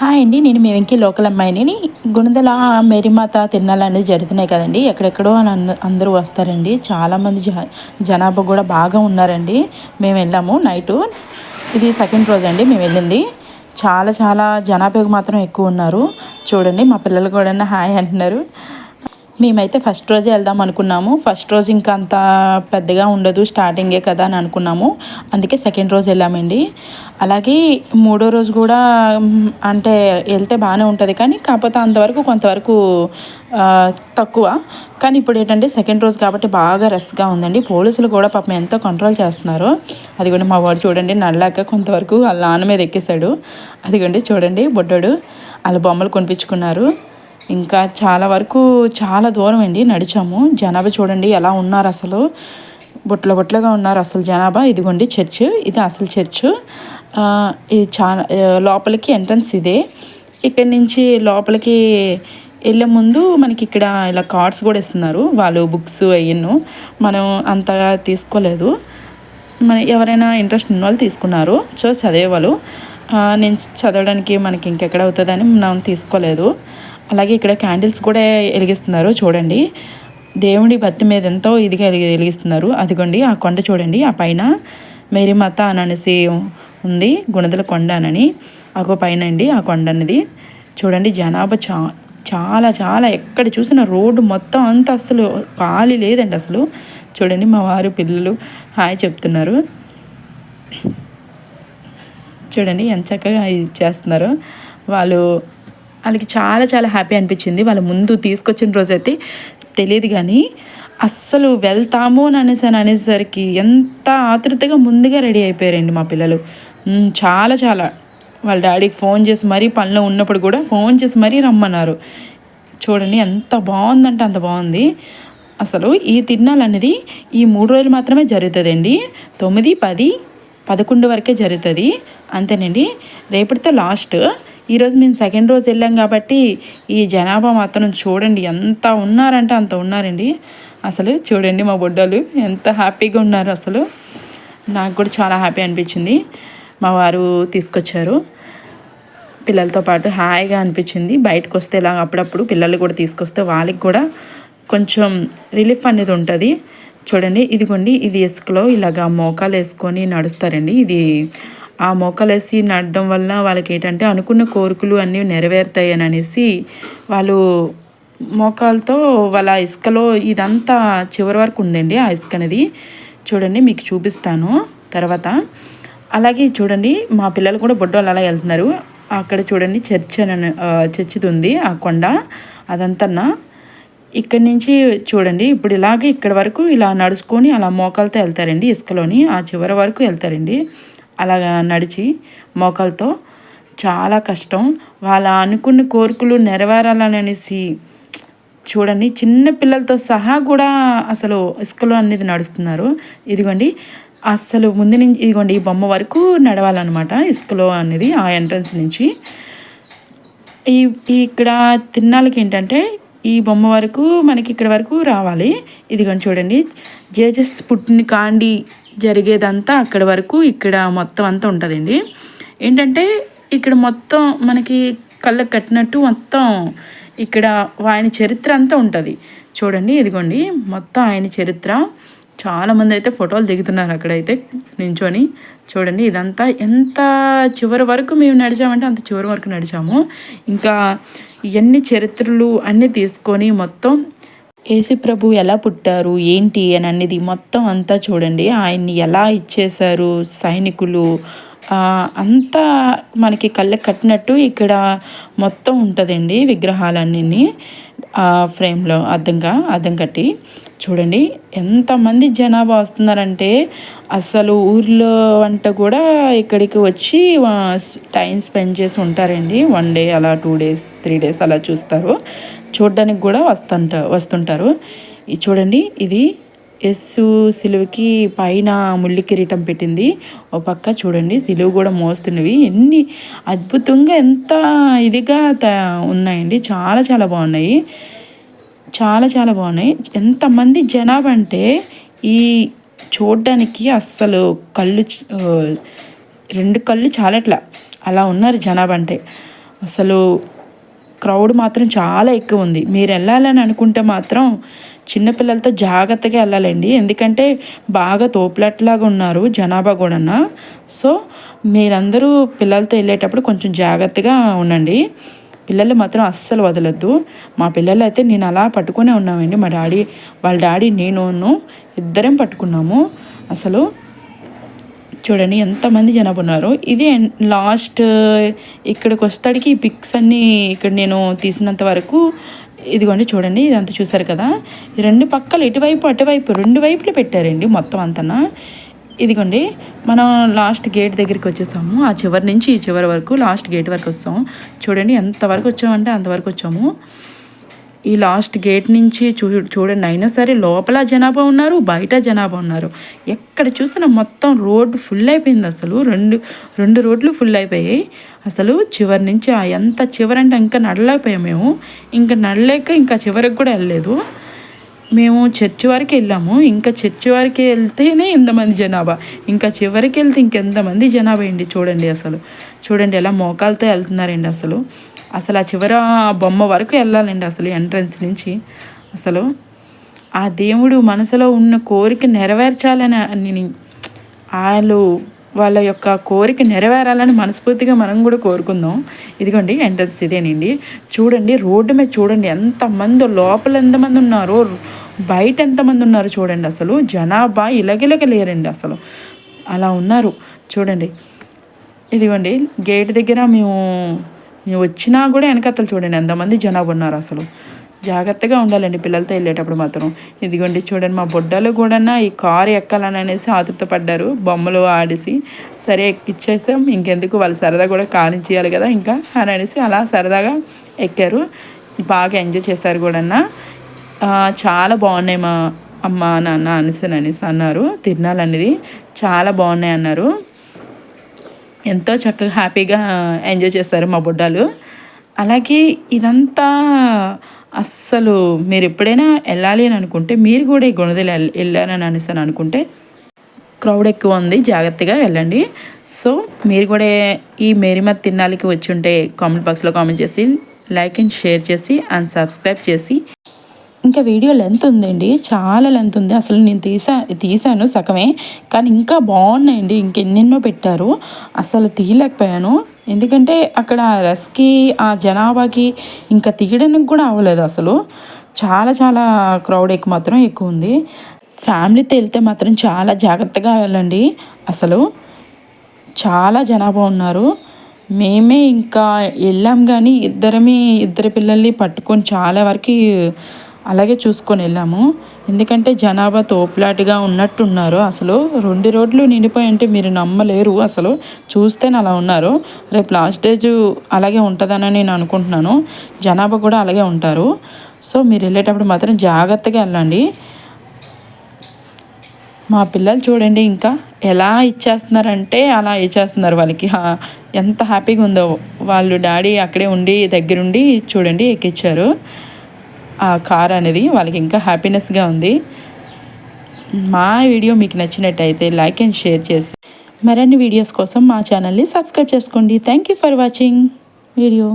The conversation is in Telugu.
హాయ్ అండి నేను మేము వెంకీ లోకల్ అమ్మాయిని. గుణదల మేరీమాత తిరణాలు జరుగుతున్నాయి కదండి. ఎక్కడెక్కడో అని అంద- అందరూ వస్తారండి. చాలామంది జ జనాభా కూడా బాగా ఉన్నారండి. మేము వెళ్ళాము నైటు. ఇది సెకండ్ రోజు అండి మేము వెళ్ళింది. చాలా చాలా జనాభా మాత్రం ఎక్కువ ఉన్నారు. చూడండి మా పిల్లలు కూడా హాయ్ అంటున్నారు. మేమైతే ఫస్ట్ రోజే వెళ్దాం అనుకున్నాము. ఫస్ట్ రోజు ఇంకా అంత పెద్దగా ఉండదు స్టార్టింగే కదా అని అనుకున్నాము. అందుకే సెకండ్ రోజు వెళ్ళామండి. అలాగే మూడో రోజు కూడా అంటే వెళ్తే బాగానే ఉంటుంది కానీ కాకపోతే అంతవరకు కొంతవరకు తక్కువ. కానీ ఇప్పుడు ఏంటంటే సెకండ్ రోజు కాబట్టి బాగా రష్గా ఉందండి. పోలీసులు కూడా పాపం ఎంతో కంట్రోల్ చేస్తున్నారు. అదిగోండి మా వాడు చూడండి నల్లాక కొంతవరకు వాళ్ళ నాన్న మీద ఎక్కేశాడు. అదిగోండి చూడండి బొడ్డోడు వాళ్ళ బొమ్మలు కొనిపించుకున్నారు. ఇంకా చాలా వరకు చాలా దూరం అండి నడిచాము. జనాభా చూడండి ఎలా ఉన్నారు అసలు. బుట్ల బుట్లగా ఉన్నారు అసలు జనాభా. ఇదిగోండి చర్చ్. ఇది అసలు చర్చ్. ఇది చాలా లోపలికి ఎంట్రన్స్ ఇదే. ఇక్కడి నుంచి లోపలికి వెళ్ళే ముందు మనకి ఇక్కడ ఇలా కార్డ్స్ కూడా ఇస్తున్నారు. వాళ్ళు బుక్స్ అయ్యను మనం అంతగా తీసుకోలేదు. మన ఎవరైనా ఇంట్రెస్ట్ ఉన్న వాళ్ళు తీసుకున్నారు. సో చదివేవాళ్ళు నేను చదవడానికి మనకి ఇంకెక్కడ అవుతుందని మనం తీసుకోలేదు. అలాగే ఇక్కడ క్యాండిల్స్ కూడా వెలిగిస్తున్నారు చూడండి. దేవుడి బత్తి మీద ఎంతో ఇదిగా వెలిగిస్తున్నారు. అదిగోండి ఆ కొండ చూడండి ఆ పైన మేరీమాత అని అనేసి ఉంది గుణదల కొండ అనని. అగో పైన అండి ఆ కొండ అనేది చూడండి జనాభా చా చాలా చాలా ఎక్కడ చూసిన రోడ్డు మొత్తం అంతా అసలు ఖాళీ లేదండి అసలు. చూడండి మా వారు పిల్లలు హాయ్ చెప్తున్నారు. చూడండి ఎంత చక్కగా ఇది చేస్తున్నారు. వాళ్ళు వాళ్ళకి చాలా చాలా హ్యాపీ అనిపించింది. వాళ్ళ ముందు తీసుకొచ్చిన రోజైతే తెలియదు కానీ అస్సలు వెళ్తాము అని అనేసాను అనేసరికి ఎంత ఆతృతగా ముందుగా రెడీ అయిపోయారండి మా పిల్లలు. చాలా చాలా. వాళ్ళ డాడీకి ఫోన్ చేసి మరీ పనిలో ఉన్నప్పుడు కూడా ఫోన్ చేసి మరీ రమ్మన్నారు. చూడండి ఎంత బాగుందంటే అంత బాగుంది. అసలు ఈ తిరునాళ్ళు అనేది ఈ మూడు రోజులు మాత్రమే జరుగుతుందండి. తొమ్మిది పది పదకొండు వరకే జరుగుతుంది. అంతేనండి. రేపటితో లాస్ట్. ఈరోజు మేము సెకండ్ రోజు వెళ్ళాం కాబట్టి ఈ జనాభా మాత్రం చూడండి ఎంత ఉన్నారంటే అంత ఉన్నారండి. అసలు చూడండి మా బొడ్డలు ఎంత హ్యాపీగా ఉన్నారు అసలు. నాకు కూడా చాలా హ్యాపీ అనిపించింది. మా వారు తీసుకొచ్చారు. పిల్లలతో పాటు హాయిగా అనిపించింది. బయటకు వస్తే ఇలా అప్పుడప్పుడు పిల్లలు కూడా తీసుకొస్తే వాళ్ళకి కూడా కొంచెం రిలీఫ్ అనేది ఉంటుంది. చూడండి ఇదిగోండి ఇది ఇసుకలో ఇలాగా మోకాలు వేసుకొని నడుస్తారండి. ఇది ఆ మోకాలు వేసి నడడం వల్ల వాళ్ళకి ఏంటంటే అనుకున్న కోరికలు అన్నీ నెరవేరుతాయి అని అనేసి వాళ్ళు మోకాలతో వాళ్ళ ఇసుకలో ఇదంతా చివరి వరకు ఉందండి ఆ ఇసుక అనేది. చూడండి మీకు చూపిస్తాను తర్వాత. అలాగే చూడండి మా పిల్లలు కూడా బొడ్డోళ్ళు అలా వెళ్తున్నారు. అక్కడ చూడండి చర్చ్ అని చర్చిది ఉంది ఆ కొండ. అదంతా ఇక్కడి నుంచి చూడండి ఇప్పుడు ఇలాగే ఇక్కడ వరకు ఇలా నడుచుకొని అలా మోకాలతో వెళ్తారండి ఇసుకలోని. ఆ చివరి వరకు వెళ్తారండి. అలాగా నడిచి మోకాలతో చాలా కష్టం. వాళ్ళ అనుకున్న కోరికలు నెరవేరాలనేసి చూడండి చిన్న పిల్లలతో సహా కూడా అసలు ఇసుకలో అనేది నడుస్తున్నారు. ఇదిగోండి అసలు ముందు నుంచి ఇదిగోండి ఈ బొమ్మ వరకు నడవాలన్నమాట ఇసుకలో అనేది ఆ ఎంట్రన్స్ నుంచి. ఈ ఈ ఇక్కడ తిన్నాళ్ళకి ఏంటంటే ఈ బొమ్మ వరకు మనకి ఇక్కడ వరకు రావాలి. ఇదిగోండి చూడండి జేజస్ పుట్టిన కాండి జరిగేదంతా అక్కడ వరకు ఇక్కడ మొత్తం అంతా ఉంటుందండి. ఏంటంటే ఇక్కడ మొత్తం మనకి కళ్ళకు కట్టినట్టు మొత్తం ఇక్కడ ఆయన చరిత్ర అంతా ఉంటుంది. చూడండి ఇదిగోండి మొత్తం ఆయన చరిత్ర. చాలామంది అయితే ఫోటోలు దిగుతున్నారు అక్కడైతే నించొని. చూడండి ఇదంతా ఎంత చివరి వరకు మేము నడిచామంటే అంత చివరి వరకు నడిచాము. ఇంకా ఇవన్నీ చరిత్రలు అన్నీ తీసుకొని మొత్తం యేసు ప్రభు ఎలా పుట్టారు ఏంటి అని అనేది మొత్తం అంతా చూడండి. ఆయన్ని ఎలా ఇచ్చేశారు సైనికులు? అంతా మనకి కళ్ళకి కట్టినట్టు ఇక్కడ మొత్తం ఉంటుందండి విగ్రహాలన్నీ ఆ ఫ్రేమ్లో అద్దంగా అద్దం కట్టి. చూడండి ఎంతమంది జనాభా వస్తున్నారంటే అసలు ఊర్లో వంట కూడా ఇక్కడికి వచ్చి టైం స్పెండ్ చేసి ఉంటారండి. వన్ డే అలా టూ డేస్ త్రీ డేస్ అలా చూస్తారు. చూడడానికి కూడా వస్తుంట వస్తుంటారు. ఇది చూడండి ఇది యస్సు సిలువకి పైన ముల్లి కిరీటం పెట్టింది. ఓ పక్క చూడండి సిలువ కూడా మోస్తున్నవి. ఎన్ని అద్భుతంగా ఎంత ఇదిగా త ఉన్నాయండి. చాలా చాలా బాగున్నాయి. చాలా చాలా బాగున్నాయి. ఎంతమంది జనాభా అంటే ఈ చూడడానికి అస్సలు కళ్ళు రెండు కళ్ళు చాలట్లా. అలా ఉన్నారు జనాభా అంటే. అసలు క్రౌడ్ మాత్రం చాలా ఎక్కువ ఉంది. మీరు వెళ్ళాలని అనుకుంటే మాత్రం చిన్నపిల్లలతో జాగ్రత్తగా వెళ్ళాలండి. ఎందుకంటే బాగా తోపులట్లాగా ఉన్నారు జనాభా కూడా సో మీరందరూ పిల్లలతో వెళ్ళేటప్పుడు కొంచెం జాగ్రత్తగా ఉండండి. పిల్లలు మాత్రం అస్సలు వదలొద్దు. మా పిల్లలు అయితే నేను అలా పట్టుకునే ఉన్నామండి. మా డాడీ వాళ్ళ డాడీ నేను ఇద్దరం పట్టుకున్నాము. అసలు చూడండి ఎంతమంది జనాభా ఉన్నారు. ఇది లాస్ట్ ఇక్కడికి వస్తాడికి ఈ పిక్స్ అన్నీ ఇక్కడ నేను తీసినంత వరకు ఇదిగోండి చూడండి ఇదంతా చూసారు కదా. రెండు పక్కలు ఇటువైపు అటువైపు రెండు వైపులు పెట్టారండి మొత్తం అంతనా. ఇదిగోండి మనం లాస్ట్ గేట్ దగ్గరికి వచ్చేసాము. ఆ చివరి నుంచి ఈ చివరి వరకు లాస్ట్ గేట్ వరకు వస్తాము చూడండి ఎంతవరకు వచ్చామంటే అంతవరకు వచ్చాము. ఈ లాస్ట్ గేట్ నుంచి చూ చూడండి. అయినా సరే లోపల జనాభా ఉన్నారు బయట జనాభా ఉన్నారు. ఎక్కడ చూసినా మొత్తం రోడ్డు ఫుల్ అయిపోయింది అసలు. రెండు రెండు రోడ్లు ఫుల్ అయిపోయాయి. అసలు చివరి నుంచి ఎంత చివరంటే ఇంకా నడలేకపోయాం మేము. ఇంకా నడలేక ఇంకా చివరికి కూడా వెళ్ళలేదు. మేము చర్చి వరకు వెళ్ళాము. ఇంకా చర్చి వరకు వెళ్తేనే ఇంతమంది జనాభా. ఇంకా చివరికి వెళ్తే ఇంకెంతమంది జనాభా అండి చూడండి అసలు. చూడండి ఎలా మోకాలతో వెళ్తున్నారండి అసలు. అసలు ఆ చివర బొమ్మ వరకు వెళ్ళాలండి అసలు ఎంట్రన్స్ నుంచి. అసలు ఆ దేవుడు మనసులో ఉన్న కోరిక నెరవేర్చాలని వాళ్ళు వాళ్ళ యొక్క కోరిక నెరవేరాలని మనస్ఫూర్తిగా మనం కూడా కోరుకుందాం. ఇదిగోండి ఎంట్రన్స్ ఇదేనండి. చూడండి రోడ్డు మీద చూడండి ఎంతమంది లోపల ఎంతమంది ఉన్నారో బయట ఎంతమంది ఉన్నారు చూడండి అసలు. జనాభా ఇలగిలగ లేరండి అసలు. అలా ఉన్నారు. చూడండి. ఇదిగోండి గేట్ దగ్గర మేము వచ్చినా కూడా వెనకత్తలు చూడండి. ఎంతమంది జనాభా ఉన్నారు అసలు? జాగ్రత్తగా ఉండాలండి పిల్లలతో వెళ్ళేటప్పుడు మాత్రం. ఇదిగోండి చూడండి మా బొడ్డలు కూడా ఈ కారు ఎక్కాలని అనేసి ఆతృత పడ్డారు. బొమ్మలు ఆడిసి సరే ఎక్కిచ్చేసాం ఇంకెందుకు వాళ్ళు సరదా కూడా కానిచ్చేయాలి కదా ఇంకా అని అనేసి అలా సరదాగా ఎక్కారు. బాగా ఎంజాయ్ చేస్తారు కూడా చాలా బాగున్నాయి మా అమ్మ నాన్న అనేసి అనేసి అన్నారు. తిరునాళ్ళు అనేది చాలా బాగున్నాయి అన్నారు. ఎంతో చక్కగా హ్యాపీగా uh, ఎంజాయ్ చేస్తారు మా బుడ్డాలు. అలాగే ఇదంతా అస్సలు మీరు ఎప్పుడైనా వెళ్ళాలి అని అనుకుంటే మీరు కూడా ఈ గుణదలు వెళ్ళారని అనేసి అనుకుంటే క్రౌడ్ ఎక్కువ ఉంది జాగ్రత్తగా వెళ్ళండి. సో మీరు కూడా ఈ మేరీమత్ తిన్నాలికి వచ్చి ఉంటే కామెంట్ బాక్స్లో కామెంట్ చేసి లైక్ అండ్ షేర్ చేసి అండ్ సబ్స్క్రైబ్ చేసి ఇంకా వీడియో లెంత్ ఉందండి. చాలా లెంత్ ఉంది. అసలు నేను తీసా తీసాను సగమే. కానీ ఇంకా బాగున్నాయండి. ఇంకెన్నెన్నో పెట్టారు. అసలు తీయలేకపోయాను. ఎందుకంటే అక్కడ రస్కి ఆ జనాభాకి ఇంకా తీయడానికి కూడా అవ్వలేదు అసలు. చాలా చాలా క్రౌడ్ ఎక్కువ మాత్రం ఎక్కువ ఉంది. ఫ్యామిలీతో వెళ్తే మాత్రం చాలా జాగ్రత్తగా వెళ్ళండి. అసలు చాలా జనాభా ఉన్నారు. మేమే ఇంకా వెళ్ళాం కానీ ఇద్దరమే ఇద్దరు పిల్లల్ని పట్టుకొని చాలా వరకు అలాగే చూసుకొని వెళ్ళాము. ఎందుకంటే జనాభా తోపులాటిగా ఉన్నట్టున్నారు అసలు. రెండు రోడ్లు నిండిపోయి అంటే మీరు నమ్మలేరు అసలు. చూస్తేనే అలా ఉన్నారు. రేపు లాస్ట్ డేజ్ అలాగే ఉంటుందని నేను అనుకుంటున్నాను. జనాభా కూడా అలాగే ఉంటారు. సో మీరు వెళ్ళేటప్పుడు మాత్రం జాగ్రత్తగా వెళ్ళండి. మా పిల్లలు చూడండి ఇంకా ఎలా ఇచ్చేస్తున్నారంటే అలా ఇచ్చేస్తున్నారు వాళ్ళకి. ఎంత హ్యాపీగా ఉందో. వాళ్ళు డాడీ అక్కడే ఉండి దగ్గరుండి చూడండి ఎక్కిచ్చారు. ఆ కార్ అనేది వాళ్ళకి ఇంకా హ్యాపీనెస్గా ఉంది. మా వీడియో మీకు నచ్చినట్టయితే లైక్ అండ్ షేర్ చేసి మరిన్ని వీడియోస్ కోసం మా ఛానల్ని సబ్స్క్రైబ్ చేసుకోండి. Thank you for watching video.